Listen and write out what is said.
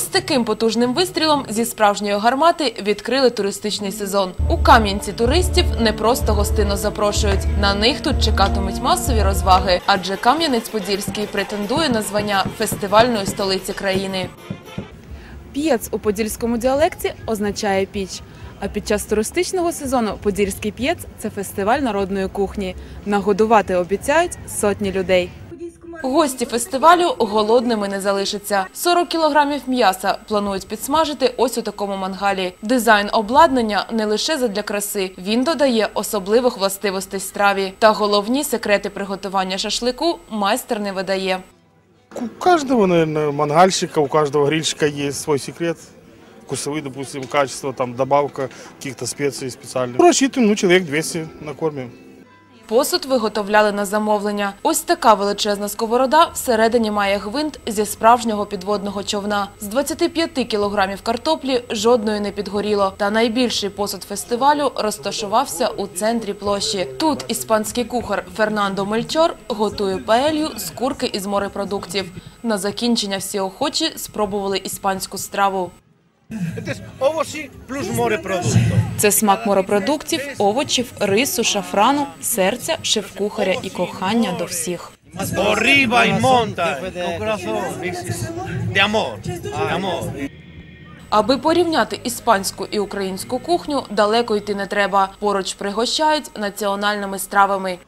Ось таким потужним вистрілом зі справжньої гармати відкрили туристичний сезон. У Кам'янці туристів не просто гостинно запрошують. На них тут чекатимуть масові розваги, адже Кам'янець-Подільський претендує на звання фестивальної столиці країни. П'єц у подільському діалекті означає піч. А під час туристичного сезону Подільський п'єц це фестиваль народної кухні. Нагодувати обіцяють сотні людей. Гості фестивалю голодними не залишаться. 40 кілограмів м'яса планують підсмажити ось у такому мангалі. Дизайн обладнання не лише задля краси, він додає особливих властивостей страві. Та головні секрети приготування шашлику майстер не видає. У каждого, наверное, мангальщика, у каждого грильщика есть свой секрет. Вкусовые, допустим, качество, там добавка каких-то специй специальных. Ну, Рассчитываем, ну, человек 200 накормим. Посуд виготовляли на замовлення. Ось така величезна сковорода всередині має гвинт зі справжнього підводного човна. З 25 кілограмів картоплі жодної не підгоріло. Та найбільший посуд фестивалю розташувався у центрі площі. Тут іспанський кухар Фернандо Мельчор готує паелью з курки із морепродуктів. На закінчення всі охочі спробували іспанську страву. Це смак морепродуктів, овочів, рису, шафрану, серця, шеф-кухаря і кохання до всіх. Arriba y monta. Con corazón. De amor. De amor. Аби порівняти іспанську і українську кухню, далеко йти не треба. Поруч пригощають національними стравами.